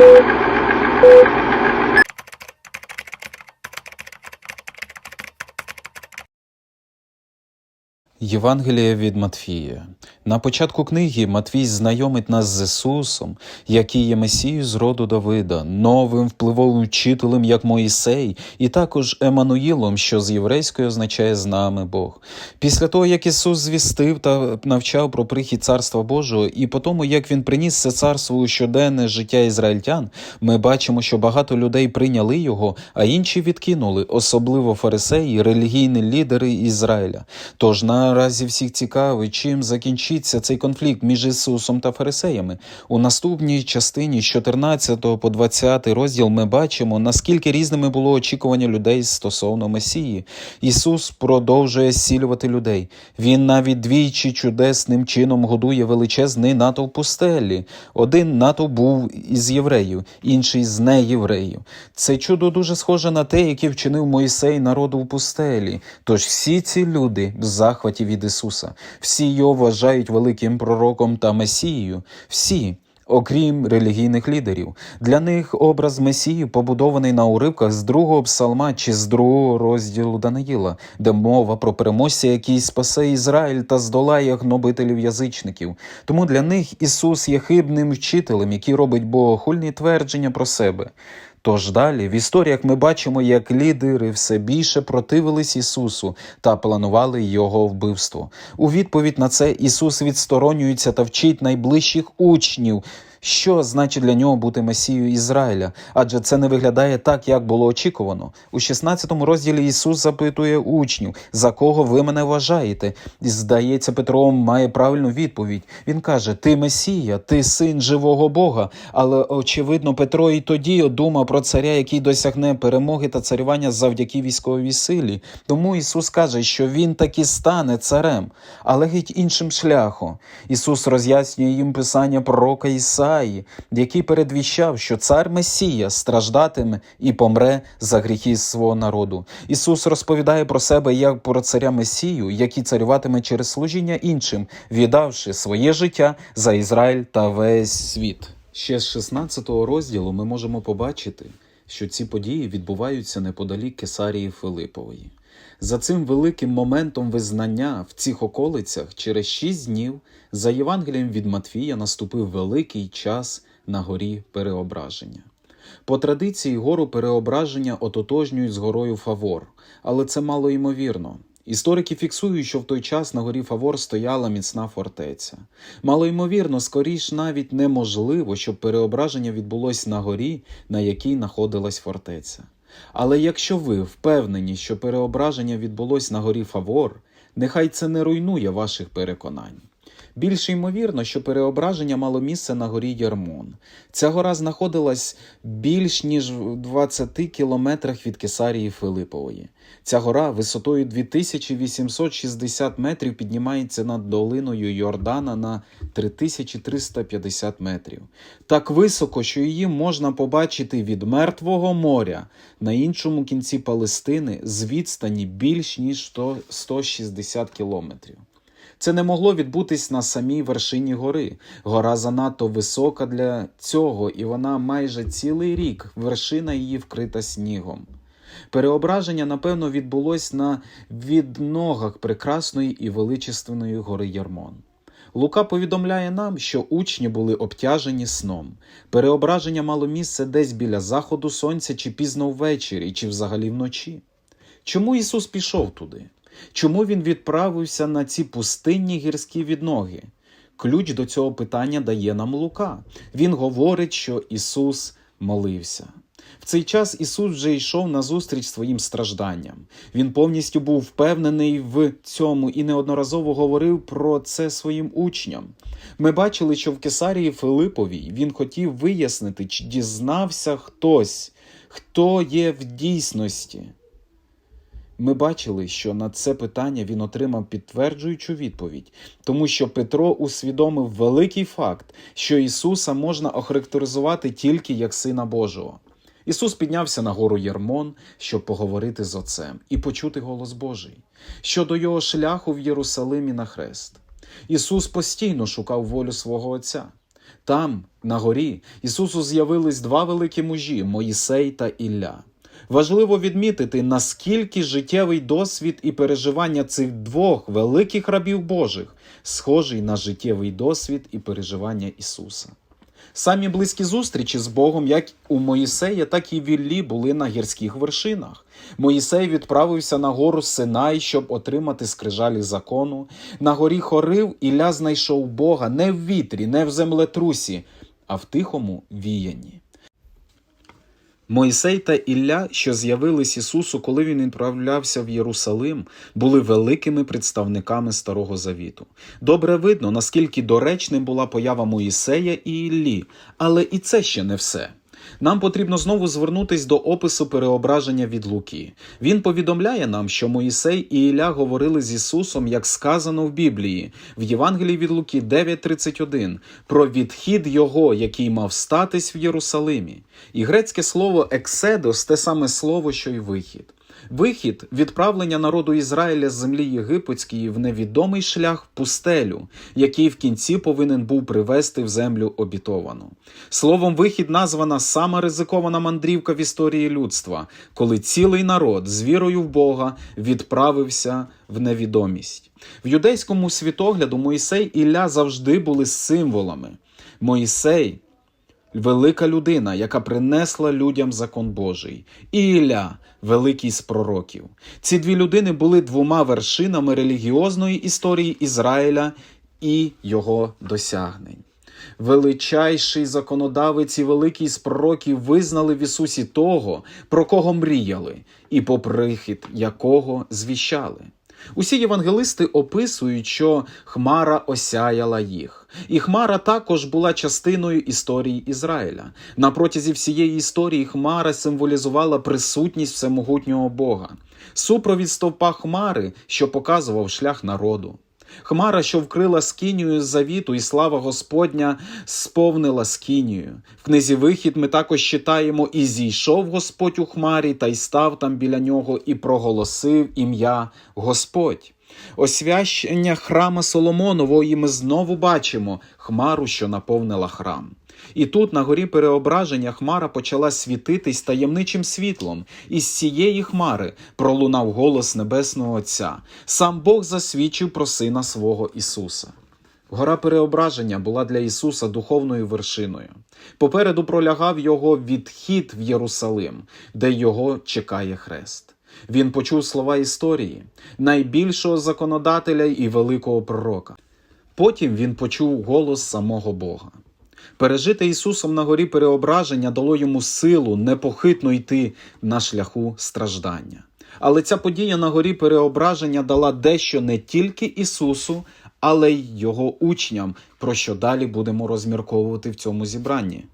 Thank you. Євангелія від Матфія. На початку книги Матвій знайомить нас з Ісусом, який є Месією з роду Давида, новим впливовим вчителем, як Моїсей, і також Еммануїлом, що з єврейської означає з нами Бог. Після того, як Ісус звістив та навчав про прихід Царства Божого, і по тому, як Він приніс це царство у щоденне життя ізраїльтян, ми бачимо, що багато людей прийняли його, а інші відкинули, особливо фарисеї, релігійні лідери Ізраїля. Тож наразі всіх цікавить, чим закінчиться цей конфлікт між Ісусом та фарисеями. У наступній частині з 14 по 20 розділ ми бачимо, наскільки різними було очікування людей стосовно Месії. Ісус продовжує зцілювати людей. Він навіть двічі чудесним чином годує величезний натовп пустелі. Один натовп був із євреїв, інший з неєвреїв. Це чудо дуже схоже на те, яке вчинив Моїсей народу в пустелі. Тож всі ці люди в захваті від Ісуса, всі його вважають великим пророком та Месією. Всі. Окрім релігійних лідерів, для них образ Месії побудований на уривках з другого псалма чи з другого розділу Даниїла, де мова про переможця, який спасе Ізраїль та здолає гнобителів язичників. Тому для них Ісус є хибним вчителем, який робить богохульні твердження про себе. Тож далі в історіях ми бачимо, як лідери все більше противились Ісусу та планували Його вбивство. У відповідь на це Ісус відсторонюється та вчить найближчих учнів. Що значить для нього бути Месією Ізраїля? Адже це не виглядає так, як було очікувано. У 16 розділі Ісус запитує учнів, за кого ви мене вважаєте? І, здається, Петро має правильну відповідь. Він каже: Ти Месія, ти син живого Бога. Але очевидно, Петро і тоді думав про царя, який досягне перемоги та царювання завдяки військовій силі. Тому Ісус каже, що він таки стане царем, але геть іншим шляхом. Ісус роз'яснює їм писання пророка Ісаї, який передвіщав, що цар Месія страждатиме і помре за гріхи свого народу. Ісус розповідає про себе як про царя Месію, який царюватиме через служіння іншим, віддавши своє життя за Ізраїль та весь світ. Ще з 16 розділу ми можемо побачити, що ці події відбуваються неподалік Кесарії Филипової. За цим великим моментом визнання в цих околицях через шість днів за Євангелієм від Матфія наступив великий час на горі переображення. По традиції гору переображення ототожнюють з горою Фавор, але це мало ймовірно. Історики фіксують, що в той час на горі Фавор стояла міцна фортеця. Малоймовірно, скоріш навіть неможливо, щоб переображення відбулось на горі, на якій знаходилась фортеця. Але якщо ви впевнені, що переображення відбулось на горі Фавор, нехай це не руйнує ваших переконань. Більш ймовірно, що переображення мало місце на горі Ярмон. Ця гора знаходилась більш ніж в 20 кілометрах від Кесарії Филипової. Ця гора висотою 2860 метрів піднімається над долиною Йордана на 3350 метрів. Так високо, що її можна побачити від Мертвого моря на іншому кінці Палестини з відстані більш ніж 160 кілометрів. Це не могло відбутись на самій вершині гори. Гора занадто висока для цього, і вона майже цілий рік вершина її вкрита снігом. Переображення, напевно, відбулось на відногах прекрасної і величественної гори Ярмон. Лука повідомляє нам, що учні були обтяжені сном. Переображення мало місце десь біля заходу сонця, чи пізно ввечері, чи взагалі вночі. Чому Ісус пішов туди? Чому він відправився на ці пустинні гірські відноги? Ключ до цього питання дає нам Лука. Він говорить, що Ісус молився. В цей час Ісус вже йшов на зустріч своїм стражданням. Він повністю був впевнений в цьому і неодноразово говорив про це своїм учням. Ми бачили, що в Кесарії Филиповій він хотів вияснити, чи дізнався хтось, хто є в дійсності. Ми бачили, що на це питання він отримав підтверджуючу відповідь, тому що Петро усвідомив великий факт, що Ісуса можна охарактеризувати тільки як Сина Божого. Ісус піднявся на гору Єрмон, щоб поговорити з Отцем і почути голос Божий щодо його шляху в Єрусалимі на хрест. Ісус постійно шукав волю свого Отця. Там, на горі, Ісусу з'явились два великі мужі Моїсей та Ілля. Важливо відмітити, наскільки життєвий досвід і переживання цих двох великих рабів Божих схожий на життєвий досвід і переживання Ісуса. Самі близькі зустрічі з Богом, як у Моїсея, так і в Іллі були на гірських вершинах. Моїсей відправився на гору Синай, щоб отримати скрижалі закону. На горі Хорив Ілля знайшов Бога не в вітрі, не в землетрусі, а в тихому віянні. Мойсей та Ілля, що з'явились Ісусу, коли він відправлявся в Єрусалим, були великими представниками Старого Завіту. Добре видно, наскільки доречним була поява Моїсея і Іллі, але і це ще не все. Нам потрібно знову звернутись до опису переображення від Луки. Він повідомляє нам, що Моїсей і Ілля говорили з Ісусом, як сказано в Біблії, в Євангелії від Луки 9.31, про відхід Його, який мав статись в Єрусалимі. І грецьке слово екседос те саме слово, що й вихід. Вихід відправлення народу Ізраїля з землі єгипетської в невідомий шлях пустелю, який в кінці повинен був привести в землю обітовану. Словом, вихід названа сама ризикована мандрівка в історії людства, коли цілий народ з вірою в Бога відправився в невідомість. В юдейському світогляду Моїсей і Ілля завжди були символами. Моїсей велика людина, яка принесла людям закон Божий, і Ілля, великий з пророків. Ці дві людини були двома вершинами релігіозної історії Ізраїля і його досягнень. Величайший законодавець і великий з пророків визнали в Ісусі того, про кого мріяли, і по прихід якого звіщали. Усі євангелисти описують, що Хмара осяяла їх, і Хмара також була частиною історії Ізраїля. На протязі всієї історії Хмара символізувала присутність всемогутнього Бога, супровід стовпа Хмари, що показував шлях народу. Хмара, що вкрила скинію завіту, і слава Господня сповнила скинію. В книзі Вихід ми також читаємо: І зійшов Господь у хмарі, та й став там біля нього, і проголосив ім'я Господь. Освящення храма Соломонової ми знову бачимо хмару, що наповнила храм. І тут, на горі переображення, хмара почала світитись таємничим світлом, і з цієї хмари пролунав голос Небесного Отця. Сам Бог засвідчив про Сина свого Ісуса. Гора переображення була для Ісуса духовною вершиною. Попереду пролягав його відхід в Єрусалим, де його чекає хрест. Він почув слова історії, найбільшого законодателя і великого пророка. Потім він почув голос самого Бога. Пережити Ісусом на горі переображення дало йому силу непохитно йти на шляху страждання. Але ця подія на горі переображення дала дещо не тільки Ісусу, але й його учням, про що далі будемо розмірковувати в цьому зібранні.